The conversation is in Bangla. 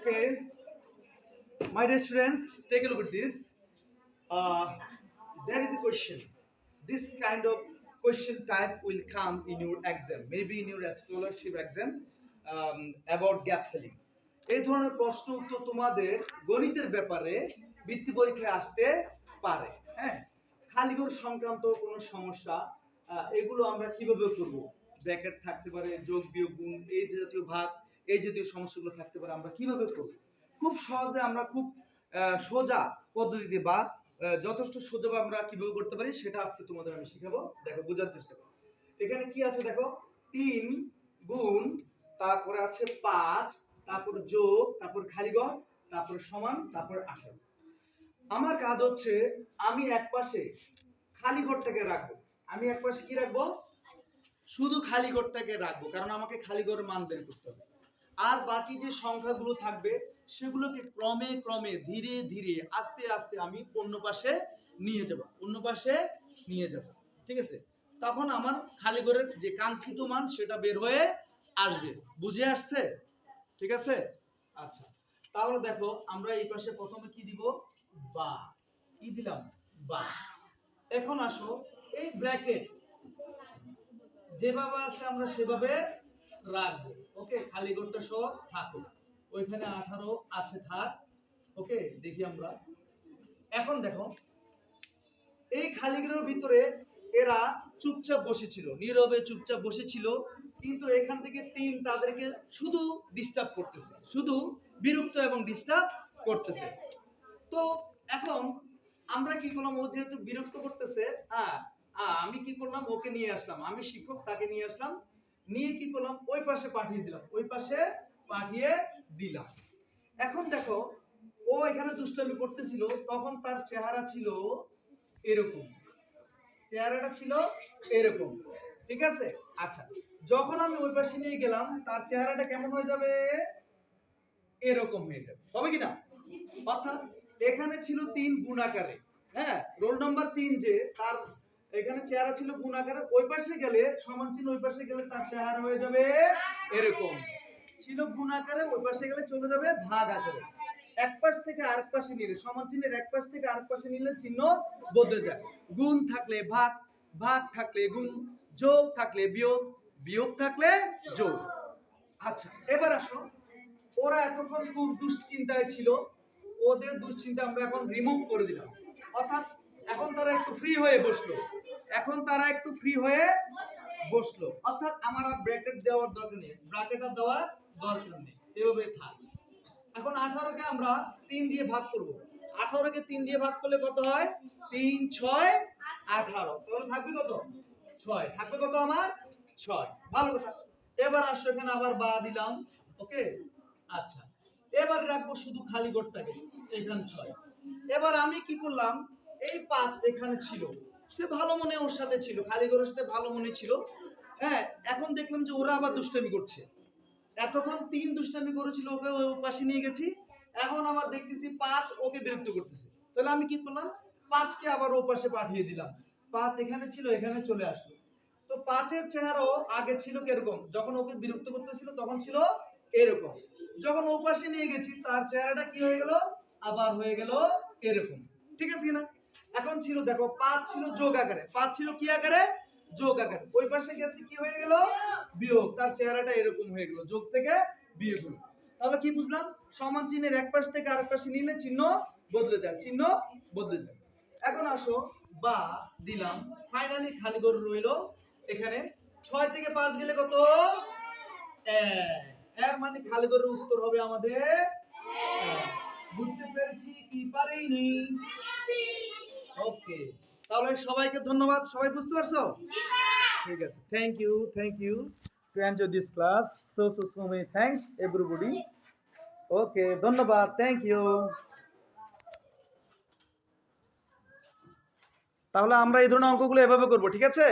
Okay. My dear students, take a look at this. Uh, there is a question. This kind of question type will come in your exam, maybe in your scholarship exam um, about gap filling. এই ধরনের প্রশ্ন উত্তর তোমাদের গণিতের ব্যাপারে বৃত্তি পরীক্ষায় আসতে পারে হ্যাঁ খালিঘর সংক্রান্ত কোনো সমস্যা এগুলো আমরা কীভাবে করব ব্র্যাকেট থাকতে পারে যোগ বিয়োগ গুণ এই জাতীয় ভাগ এই জাতীয় সমস্যাগুলো থাকতে পারে আমরা কীভাবে করব? খুব সহজে আমরা খুব সোজা পদ্ধতিতে বা যথেষ্ট সোজাভাবে আমরা কীভাবে করতে পারি সেটা আজকে তোমাদের আমি শিখাবো। দেখো বোঝার চেষ্টা করো। এখানে কি আছে দেখো? তিন গুণ তারপরে আছে পাঁচ তারপর যোগ তারপর খালিগড় তারপর সমান তারপর আঠারো। আমার কাজ হচ্ছে আমি এক পাশে খালি ঘরটাকে রাখব। আমি এক পাশে কি রাখব? শুধু খালি ঘরটাকে রাখব কারণ আমাকে খালি ঘরের মান বের করতে হবে। আর বাকি যে সংখ্যাগুলো থাকবে, সেগুলোকে ক্রমে ক্রমে ধীরে ধীরে, আস্তে আস্তে আমি অন্য পাশে নিয়ে যাব, অন্য পাশে নিয়ে যাব, ঠিক আছে? তখন আমার খালি ঘরের যে কাঙ্ক্ষিত মান, সেটা বের হয়ে আসবে, বুঝে আসছে? ঠিক আছে? আচ্ছা তাহলে দেখো, আমরা এই পাশে প্রথমে কি দিব? বা, কি দিলাম? বা, এখন আসো, এই ব্র্যাকেট, যেভাবে আছে আমরা সেভাবে রাখব। ওকে খালি ঘরটা সহ থাকুক ওইখানে আঠারো আছে থাক। ওকে দেখি আমরা। এখন দেখো এই খালি ঘরের ভিতরে এরা চুপচাপ বসেছিল নীরবে চুপচাপ বসেছিল কিন্তু এখান থেকে তিন তাদেরকে শুধু ডিস্টার্ব করতেছে শুধু বিরক্ত এবং ডিস্টার্ব করতেছে। তো এখন আমরা কি করলাম ও যেহেতু বিরক্ত করতেছে হ্যাঁ, আমি কি করলাম ওকে নিয়ে আসলাম। আমি শিক্ষক তাকে নিয়ে আসলাম। নিয়ে কি করলাম? ওই পাশে পাঠিয়ে দিলাম। ওই পাশে পাঠিয়ে দিলাম। এখন দেখো, ও এখানে দুষ্টামি করতেছিল, তখন তার চেহারা ছিল এরকম। চেহারাটা ছিল এরকম। ঠিক আছে? আচ্ছা যখন আমি ওই পাশে নিয়ে গেলাম, তার চেহারাটা কেমন হয়ে যাবে? এরকম হয়ে যাবে। হবে কি না? অর্থাৎ এখানে ছিল তিন গুণ আকারে হ্যাঁ রোল নাম্বার তিন যে, তার এখানে চেহারা ছিল গুণ আকারে, ওই পাশে গেলে সমান চিহ্ন, ওই পাশে গেলে তার চেহারা হয়ে যাবে এরকম। ছিল গুণ আকারে, ওই পাশে গেলে চলে যাবে ভাগ আকারে। এক পাশ থেকে আরেক পাশে নিলে, সমান চিহ্নের এক পাশ থেকে আরেক পাশে নিলে চিহ্ন বদলে যায়। গুণ থাকলে ভাগ ভাগ থাকলে গুণ, যোগ থাকলে বিয়োগ বিয়োগ থাকলে যোগ। আচ্ছা এবার আসো। ওরা এতক্ষণ খুব দুশ্চিন্তায় ছিল। ওদের দুশ্চিন্তা আমরা এখন রিমুভ করে দিলাম। অর্থাৎ এখন তারা একটু ফ্রি হয়ে বসল। এখন তারা একটু ফ্রি হয়ে বসল। অর্থাৎ আমার আর ব্র্যাকেট দেওয়ার দরকার নেই। ব্র্যাকেট আর দেওয়ার দরকার নেই। এভাবে থাক। এখন আঠারোকে আমরা তিন দিয়ে ভাগ করব। আঠারোকে তিন দিয়ে ভাগ করলে কত হয়? তিন, ছয়, আঠারো। তাহলে থাকবে কত? ছয়। থাকবে কত আমার? ছয়। ভালো কথা। এবার আসো, এখানে আবার বা দিলাম। ওকে? আচ্ছা। এবার রাখব শুধু খালি গোটটাকে। এখানে ছয়। এবার আমি কি করলাম? এই পাঁচ এখানে ছিল। সে ভালো মনে ওর সাথে ছিল ঘরের সাথে ভালো মনে ছিল। হ্যাঁ এখন দেখলাম যে ওরা আবার দুষ্টামি করছে। এতক্ষণ তিন দুষ্টামি করেছিল, ওকে ওই পাশে নিয়ে গেছি। এখন আবার দেখতেছি পাঁচ ওকে বিরক্ত করতেছে। তাহলে আমি কি করলাম? পাঁচকে আবার ও পাশে পাঠিয়ে দিলাম। পাঁচ এখানে ছিল, এখানে চলে আসলো। তো পাঁচের চেহারাও আগে ছিল কীরকম? যখন ওকে বিরক্ত করতেছিল, তখন ছিল এরকম। যখন ও পাশে নিয়ে গেছি, তার চেহারাটা কি হয়ে গেল? আবার হয়ে গেল এরকম। ঠিক আছে কিনা? এখন ছিল দেখো, পাঁচ ছিল যোগ আকারে। পাঁচ ছিল কি আকারে? যোগ আকারে। ওই পাশে গেছে কি হয়ে গেল? বিয়োগ। তার চেহারাটা এরকম হয়ে গেল, যোগ থেকে বিয়োগ হলো। তাহলে কি বুঝলাম? সমান চিহ্নের এক পাশ থেকে আরেক পাশে নিলে চিহ্ন বদলে যায়, চিহ্ন বদলে যায়। এখন আসো, বা দিলাম। ফাইনালি খালি করে রইল এখানে। ছয় থেকে পাঁচ গেলে কত। এর মানে খালি করে উত্তর হবে আমাদের বুঝতে পেরেছি? কি পারিনি? ওকে। তাহলে সবাইকে ধন্যবাদ। সবাই বুঝতে পারছ? ঠিক আছে। Thank you thank you to enjoy this class so so so many thanks everybody okay ধন্যবাদ। থ্যাংক ইউ তাহলে আমরা এই ধরনের অঙ্কগুলো এভাবে করব, ঠিক আছে?